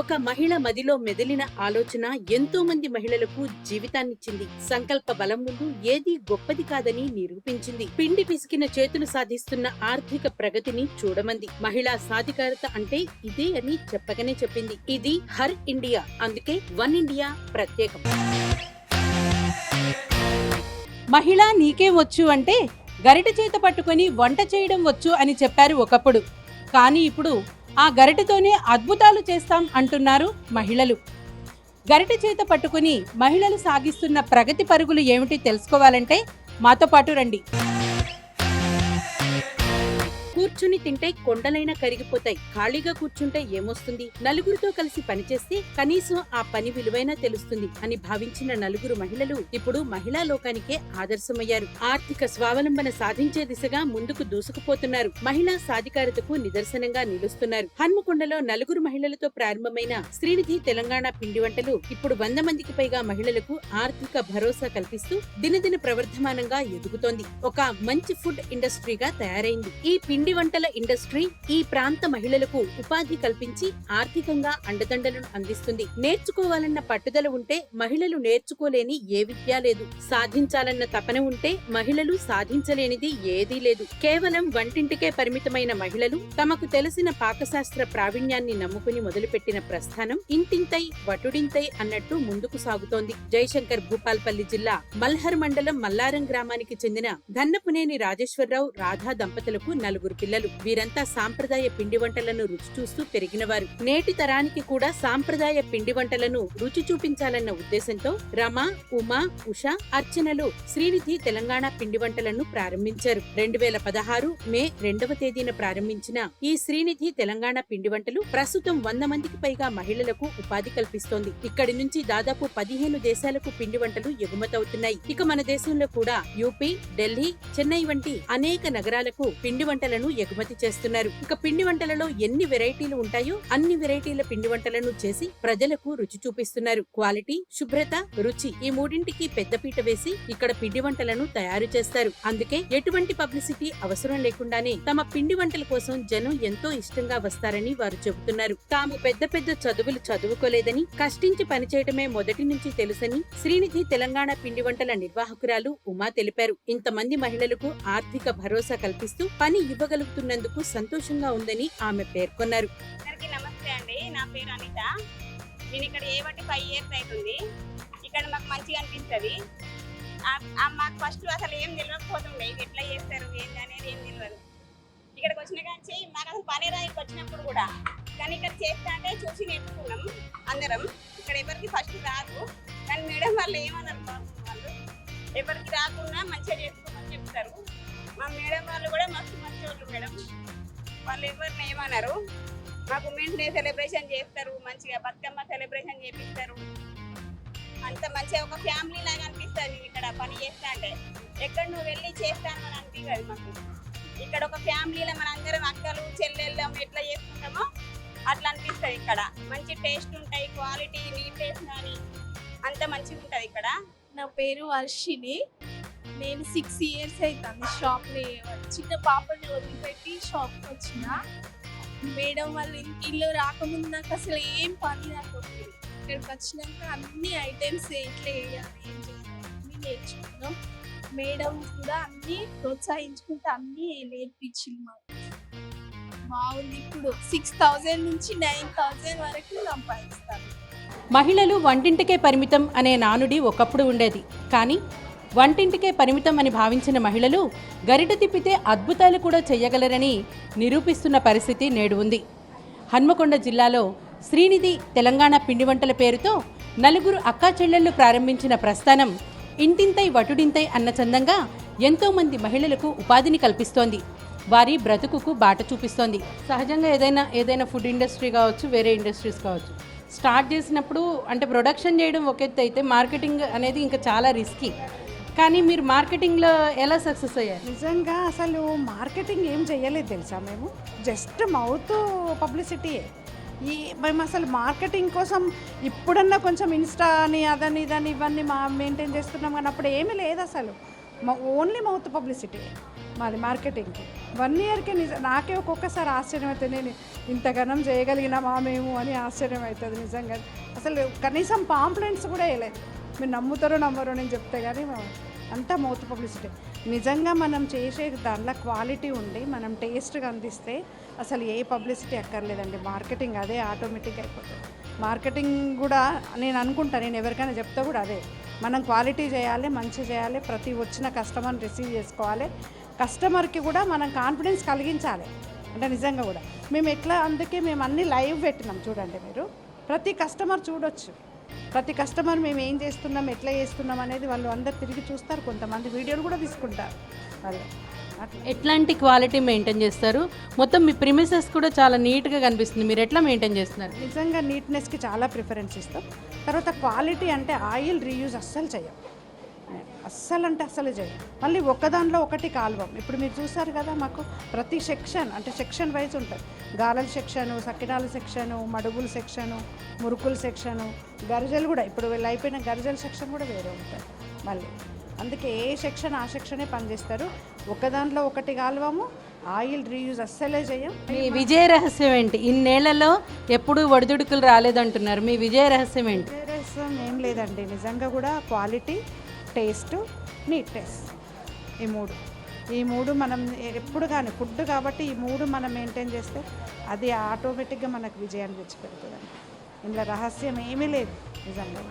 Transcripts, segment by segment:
ఒక మహిళ మదిలో మెదిలిన ఆలోచన ఎంతో మంది మహిళలకు జీవితాన్నిచ్చింది. సంకల్ప బలం ముందు ఏదీ గొప్పది కాదని నిరూపించింది. పిండి పిసికిన చేతులు సాధిస్తున్న ఆర్థిక ప్రగతిని చూడమంది. మహిళా సాధికారత అంటే ఇదే అని చెప్పగానే చెప్పింది. ఇది హర్ ఇండియా అందుకే వన్ ఇండియా ప్రత్యేకం. మహిళ నీకే వచ్చు అంటే గరిట చేత పట్టుకొని వంట చేయడం వచ్చు అని చెప్పారు ఒకప్పుడు. కానీ ఇప్పుడు ఆ గరిటతోనే అద్భుతాలు చేస్తాం అంటున్నారు మహిళలు. గరిట చేత పట్టుకుని మహిళలు సాగిస్తున్న ప్రగతి పరుగులు ఏమిటి తెలుసుకోవాలంటే మాతో పాటు రండి. కూర్చుని తింటే కొండలైనా కరిగిపోతాయి. ఖాళీగా కూర్చుంటే ఏమొస్తుంది? నలుగురితో కలిసి పనిచేస్తే కనీసం ఆ పని విలువైనా తెలుస్తుంది అని భావించిన నలుగురు మహిళలు ఇప్పుడు మహిళా లోకానికే ఆదర్శమయ్యారు. ఆర్థిక స్వావలంబన సాధించే దిశగా ముందుకు దూసుకుపోతున్నారు. మహిళా సాధికారతకు నిదర్శనంగా నిలుస్తున్నారు. హన్మకొండలో నలుగురు మహిళలతో ప్రారంభమైన శ్రీనిధి తెలంగాణ పిండి వంటలు ఇప్పుడు వంద మందికి పైగా మహిళలకు ఆర్థిక భరోసా కల్పిస్తూ దినదిన ప్రవర్ధమానంగా ఎదుగుతోంది. ఒక మంచి ఫుడ్ ఇండస్ట్రీగా తయారైంది. ఈ పిండి వంటల ఇండస్ట్రీ ఈ ప్రాంత మహిళలకు ఉపాధి కల్పించి ఆర్థికంగా అండదండలను అందిస్తుంది. నేర్చుకోవాలన్న పట్టుదల ఉంటే మహిళలు నేర్చుకోలేని ఏ విద్య లేదు. సాధించాలన్న తపన ఉంటే మహిళలు సాధించలేనిది ఏదీ లేదు. కేవలం వంటింటికే పరిమితమైన మహిళలు తమకు తెలిసిన పాకశాస్త్ర ప్రావీణ్యాన్ని నమ్ముకుని మొదలుపెట్టిన ప్రస్థానం ఇంటింతై వటుడింతై అన్నట్టు ముందుకు సాగుతోంది. జయశంకర్ భూపాల్పల్లి జిల్లా మల్హర్ మండలం మల్లారం గ్రామానికి చెందిన ధన్నపునేని రాజేశ్వరరావు రాధా దంపతులకు నలుగురు పిల్లలు. వీరంతా సాంప్రదాయ పిండి వంటలను రుచి చూస్తూ పెరిగినవారు. నేటి తరానికి కూడా సాంప్రదాయ పిండి వంటలను రుచి చూపించాలన్న ఉద్దేశంతో రమ ఉమా ఉష అర్చనలు శ్రీనిధి తెలంగాణ పిండి వంటలను ప్రారంభించారు. రెండు వేల పదహారు మే రెండవ తేదీన ప్రారంభించిన ఈ శ్రీనిధి తెలంగాణ పిండి వంటలు ప్రస్తుతం వంద మందికి పైగా మహిళలకు ఉపాధి కల్పిస్తోంది. ఇక్కడి నుంచి దాదాపు పదిహేను దేశాలకు పిండి వంటలు ఎగుమతవుతున్నాయి. ఇక మన దేశంలో కూడా యూపీ ఢిల్లీ చెన్నై వంటి అనేక నగరాలకు పిండి వంటలను ఎగుమతి చేస్తున్నారు. ఇక పిండి వంటలలో ఎన్ని వెరైటీలు ఉంటాయో అన్ని వెరైటీల పిండి వంటలను చేసి ప్రజలకు రుచి చూపిస్తున్నారు. క్వాలిటీ శుభ్రత రుచి ఈ మూడింటికి పెద్దపీట వేసి ఇక్కడ పిండి వంటలను తయారు చేస్తారు. అందుకే ఎటువంటి పబ్లిసిటీ అవసరం లేకుండానే తమ పిండి వంటల కోసం జనం ఎంతో ఇష్టంగా వస్తారని వారు చెబుతున్నారు. తాము పెద్ద పెద్ద చదువులు చదువుకోలేదని కష్టించి పనిచేయటమే మొదటి నుంచి తెలుసని శ్రీనిధి తెలంగాణ పిండి వంటల నిర్వాహకురాలు ఉమా తెలిపారు. ఇంతమంది మహిళలకు ఆర్థిక భరోసా కల్పిస్తూ పని ఇవ్వగలుగుతున్నందుకు సంతోషంగా ఉందని ఆమె పేర్కొన్నారు. అందరికీ నమస్తే అండి. నా పేరు అనిత. నేను ఇక్కడ ఏ బట్టి ఫైవ్ ఇయర్స్ అవుతుంది. ఇక్కడ మాకు మంచిగా అనిపిస్తుంది. మాకు ఫస్ట్ అసలు ఏం తెలియకపోతుండే ఇది ఎట్లా చేస్తారు? ఏంది అనేది ఏం తెలియదు ఇక్కడికి వచ్చిన కానీ మాకు అసలు పని రాయికి వచ్చినప్పుడు కూడా. కానీ ఇక్కడ చేస్తా అంటే చూసి నేర్చుకున్నాం అందరం. ఇక్కడ ఎవరికి ఫస్ట్ రాదు. కానీ మేడం వాళ్ళు ఏమన్నారు వాళ్ళు? ఎవరికి రాకుండా మంచిగా చేసుకోమని చెప్తారు. మా మేడం వాళ్ళు కూడా మస్తు మంచి మేడం. వాళ్ళు ఎవరిని ఏమన్నారు మాకు ఉమెన్స్ డే సెలబ్రేషన్ చేస్తారు మంచిగా బతుకమ్మ సెలబ్రేషన్ చేపిస్తారు. అంత మంచిగా ఒక ఫ్యామిలీ లాగా అనిపిస్తుంది ఇక్కడ పని చేస్తా అంటే. ఎక్కడ నువ్వు వెళ్ళి చేస్తాను అని అనిపించదు మాకు. ఇక్కడ ఒక ఫ్యామిలీలో మన అందరం అక్కలు చెల్లెళ్ళం ఎట్లా చేసుకుంటామో అట్లా అనిపిస్తుంది ఇక్కడ. మంచి టేస్ట్ ఉంటాయి క్వాలిటీ నీట్నెస్ కానీ అంత మంచిగా ఉంటుంది ఇక్కడ. నా పేరు వర్షిని నేను సిక్స్ ఇయర్స్ అవుతుంది షాప్లో చిన్న పాపని వదిలిపెట్టి షాప్కి వచ్చిన. మేడం వాళ్ళు ఇంట్లో ఇల్లు రాకముందు నాకు అసలు ఏం పని రాకపోయింది ఇక్కడికి వచ్చినాక అన్ని ఐటమ్స్ ఎట్లా వేయాలి ఏం చేయాలి అన్నీ నేర్చుకున్నాం. మేడం కూడా అన్ని ప్రోత్సహించుకుంటూ అన్ని నేర్పించింది మాకు. బాగుంది ఇప్పుడు సిక్స్ థౌజండ్ నుంచి నైన్ థౌజండ్ వరకు సంపాదిస్తాను. మహిళలు వంటింటికే పరిమితం అనే నానుడి ఒకప్పుడు ఉండేది. కానీ వంటింటికే పరిమితం అని భావించిన మహిళలు గరిట తిప్పితే అద్భుతాలు కూడా చేయగలరని నిరూపిస్తున్న పరిస్థితి నేడు ఉంది. హన్మకొండ జిల్లాలో శ్రీనిధి తెలంగాణ పిండి వంటల పేరుతో నలుగురు అక్కాచెల్లెళ్ళు ప్రారంభించిన ప్రస్థానం ఇంటింతై వటుడింతై అన్న చందంగా ఎంతోమంది మహిళలకు ఉపాధిని కల్పిస్తోంది. వారి బ్రతుకుకు బాట చూపిస్తోంది. సహజంగా ఏదైనా ఏదైనా ఫుడ్ ఇండస్ట్రీ కావచ్చు వేరే ఇండస్ట్రీస్ కావచ్చు స్టార్ట్ చేసినప్పుడు అంటే ప్రొడక్షన్ చేయడం ఒక ఎత్తు అయితే మార్కెటింగ్ అనేది ఇంకా చాలా రిస్కీ. కానీ మీరు మార్కెటింగ్లో ఎలా సక్సెస్ అయ్యారు? నిజంగా అసలు మార్కెటింగ్ ఏం చేయలేదు తెలుసా మేము? జస్ట్ మౌత్ పబ్లిసిటీయే ఈ మేము అసలు మార్కెటింగ్ కోసం ఇప్పుడన్నా కొంచెం ఇన్స్టా అని అదని ఇదని ఇవన్నీ మా మెయింటైన్ చేస్తున్నాం కానీ అప్పుడు ఏమీ లేదు అసలు. మా ఓన్లీ మౌత్ పబ్లిసిటీ మాది మార్కెటింగ్కి. వన్ ఇయర్కి నిజ నాకే ఒక్కొక్కసారి ఆశ్చర్యం అవుతుంది. నేను ఇంతగానం చేయగలిగినామా మేము అని ఆశ్చర్యం అవుతుంది నిజంగా. అసలు కనీసం పాంప్లెంట్స్ కూడా వేయలేదు. మీరు నమ్ముతారో నమ్మరో నేను చెప్తే కానీ మా- అంతా మౌత్ పబ్లిసిటీ నిజంగా మనం చేసే దాంట్లో క్వాలిటీ ఉండి మనం టేస్ట్గా అందిస్తే అసలు ఏ పబ్లిసిటీ అక్కర్లేదండి. మార్కెటింగ్ అదే ఆటోమేటిక్ అయిపోతుంది. మార్కెటింగ్ కూడా నేను అనుకుంటా నేను ఎవరికైనా చెప్తా కూడా అదే. మనం క్వాలిటీ చేయాలి మంచి చేయాలి ప్రతి వచ్చిన కస్టమర్ని రిసీవ్ చేసుకోవాలి. కస్టమర్కి కూడా మనం కాన్ఫిడెన్స్ కలిగించాలి. అంటే నిజంగా కూడా. మేము ఎట్లా అందుకే మేము అన్నీ లైవ్ పెట్టినాం చూడండి మీరు. ప్రతి కస్టమర్ చూడొచ్చు. ప్రతి కస్టమర్ మేము ఏం చేస్తున్నాం ఎట్లా చేస్తున్నాం అనేది వాళ్ళు అందరు తిరిగి చూస్తారు కొంతమంది వీడియోలు కూడా తీసుకుంటారు. వాళ్ళు ఎట్లాంటి క్వాలిటీ మెయింటైన్ చేస్తారు? మొత్తం మీ ప్రిమిసెస్ కూడా చాలా నీట్గా కనిపిస్తుంది. మీరు ఎట్లా మెయింటైన్ చేస్తున్నారు? నిజంగా నీట్నెస్కి చాలా ప్రిఫరెన్స్ ఇస్తాం. తర్వాత క్వాలిటీ అంటే ఆయిల్ రీయూజ్ అస్సలు చేయం అస్సలు అంటే అస్సలు చేయం మళ్ళీ ఒక్క దాంట్లో ఒకటి కాలువం. ఇప్పుడు మీరు చూసారు కదా మాకు ప్రతి సెక్షన్ అంటే సెక్షన్ వైజ్ ఉంటుంది. గాలల సెక్షను సకినాల సెక్షను మడుగుల సెక్షను మురుకుల సెక్షను గరిజలు కూడా. ఇప్పుడు వీళ్ళు అయిపోయిన గరిజల సెక్షన్ కూడా వేరే ఉంటుంది మళ్ళీ. అందుకే ఏ సెక్షన్ ఆ సెక్షనే పనిచేస్తారు. ఒక దాంట్లో ఒకటి కాలువము ఆయిల్ రీయూజ్ అస్సలే చేయం. మీ విజయ రహస్యం ఏంటి? ఇన్నేళ్ళలో ఎప్పుడు ఒడిదుడుకులు రాలేదంటున్నారు. మీ విజయ రహస్యం ఏంటి? రసం ఏం లేదండి. నిజంగా కూడా క్వాలిటీ టేస్ట్ నీట్నెస్ ఈ మూడు. ఈ మూడు మనం ఎప్పుడు కానీ ఫుడ్ కాబట్టి ఈ మూడు మనం మెయింటైన్ చేస్తే అది ఆటోమేటిక్గా మనకు విజయాన్ని తెచ్చిపెడుతుందండి. ఇందులో రహస్యం ఏమీ లేదు నిజంగా.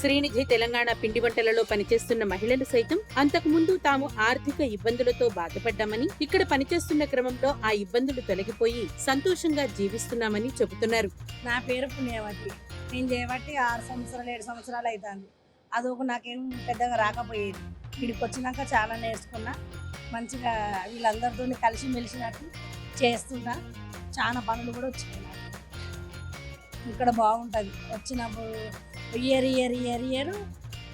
శ్రీనిధి తెలంగాణ పిండి వంటలలో పనిచేస్తున్న మహిళలు సైతం అంతకుముందు తాము ఆర్థిక ఇబ్బందులతో బాధపడ్డామని ఇక్కడ పనిచేస్తున్న క్రమంలో ఆ ఇబ్బందులు తొలగిపోయి సంతోషంగా జీవిస్తున్నామని చెబుతున్నారు. నా పేరు పుణ్యవతి. నేను చేయబట్టి ఆరు సంవత్సరాలు ఏడు సంవత్సరాలు అది అదొక నాకేం పెద్దగా రాకపోయేది. ఇక్కడికి వచ్చినాక చాలా నేర్చుకున్నా. మంచిగా వీళ్ళందరితో కలిసి మెలిసినట్టు చేస్తున్నా. చాలా పనులు కూడా వచ్చినాయి ఇక్కడ బాగుంటుంది. వచ్చినప్పుడు ఇయర్ ఇయర్ ఇయర్ ఇయర్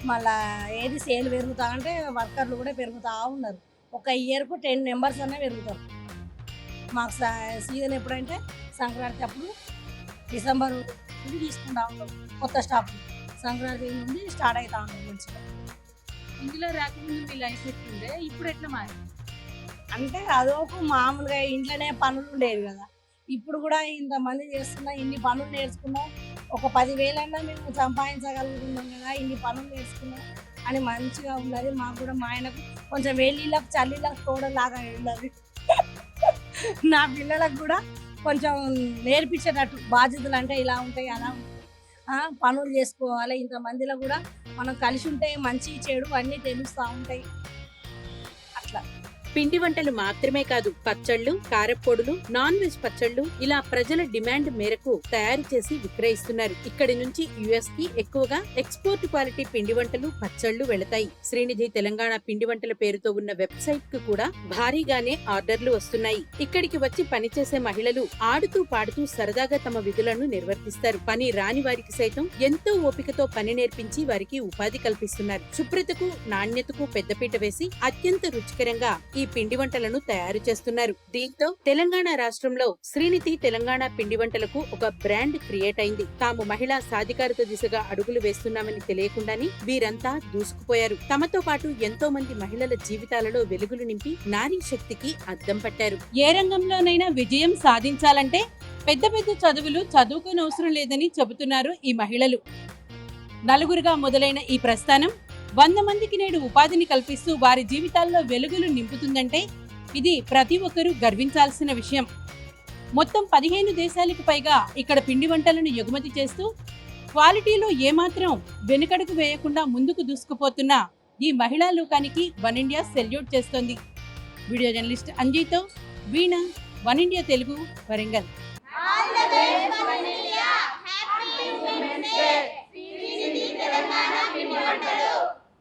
మళ్ళా ఏది సేల్ పెరుగుతా అంటే వర్కర్లు కూడా పెరుగుతూ ఉన్నారు. ఒక ఇయర్కు టెన్ మెంబర్స్ అనే పెరుగుతారు. మాకు సీజన్ ఎప్పుడంటే సంక్రాంతి అప్పుడు డిసెంబర్ నుండి తీసుకుంటా ఉంటాం కొత్త స్టాఫ్. సంక్రాంతి నుండి స్టార్ట్ అవుతా ఉంది మంచిగా. ఇందులో రాకముందు మీ లైఫ్ ఎట్లుండే ఇప్పుడు ఎట్లా మారి అంటే అదొక మామూలుగా ఇంట్లోనే పనులు ఉండేవి కదా. ఇప్పుడు కూడా ఇంతమంది చేస్తున్నా ఇన్ని పనులు నేర్చుకున్నాం. ఒక పదివేలన్నా మేము సంపాదించగలుగుతున్నాం కదా ఇన్ని పనులు నేర్చుకున్నాం అని మంచిగా ఉన్నది మాకు కూడా మా ఆయనకు. కొంచెం వేలీలకు చల్లీలకు తోడలాగా ఉన్నది. నా పిల్లలకు కూడా కొంచెం నేర్పించేటట్టు బాధ్యతలు అంటే ఇలా ఉంటాయి అలా ఉంటాయి. పనులు చేసుకోవాలి. ఇంతమందిలో కూడా మనం కలిసి ఉంటే మంచి చెడు అన్నీ తెలుస్తూ ఉంటాయి. అట్లా. పిండి వంటలు మాత్రమే కాదు పచ్చళ్ళు కారప్పొడులు నాన్ వెజ్ పచ్చళ్ళు ఇలా ప్రజల డిమాండ్ మేరకు తయారు చేసి విక్రయిస్తున్నారు. ఇక్కడి నుంచి యుఎస్కి ఎక్కువగా ఎక్స్పోర్ట్ క్వాలిటీ పిండి వంటలు పచ్చళ్ళు వెళతాయి. శ్రీనిధి తెలంగాణ పిండి వంటల పేరుతో ఉన్న వెబ్సైట్కు కూడా భారీగానే ఆర్డర్లు వస్తున్నాయి. ఇక్కడికి వచ్చి పనిచేసే మహిళలు ఆడుతూ పాడుతూ సరదాగా తమ విధులను నిర్వర్తిస్తారు. పని రాని వారికి సైతం ఎంతో ఓపికతో పని నేర్పించి వారికి ఉపాధి కల్పిస్తున్నారు. శుభ్రతకు నాణ్యతకు పెద్దపీట వేసి అత్యంత రుచికరంగా ఈ పిండి వంటలను తయారు చేస్తున్నారు. దీంతో తెలంగాణ రాష్ట్రంలో శ్రీనిధి తెలంగాణ పిండి వంటలకు ఒక బ్రాండ్ క్రియేట్ అయింది. తాము మహిళా సాధికారత దిశగా అడుగులు వేస్తున్నామని తెలియకుండానే వీరంతా దూసుకుపోయారు. తమతో పాటు ఎంతో మంది మహిళల జీవితాలలో వెలుగులు నింపి నారీ శక్తికి అద్దం పట్టారు. ఏ రంగంలోనైనా విజయం సాధించాలంటే పెద్ద పెద్ద చదువులు చదువుకోనవసరం లేదని చెబుతున్నారు ఈ మహిళలు. నలుగురుగా మొదలైన ఈ ప్రస్థానం వంద మందికి నేడు ఉపాధిని కల్పిస్తూ వారి జీవితాల్లో వెలుగులు నింపుతుందంటే ఇది ప్రతి ఒక్కరూ గర్వించాల్సిన విషయం. మొత్తం పదిహేను దేశాలకు పైగా ఇక్కడ పిండి వంటలను ఎగుమతి చేస్తూ క్వాలిటీలో ఏమాత్రం వెనుకడుగు వేయకుండా ముందుకు దూసుకుపోతున్న ఈ మహిళా లోకానికి వన్ ఇండియా సెల్యూట్ చేస్తోంది. వీడియో జర్నలిస్ట్ అంజయ్తో వీణ వన్ ఇండియా తెలుగు వరంగల్.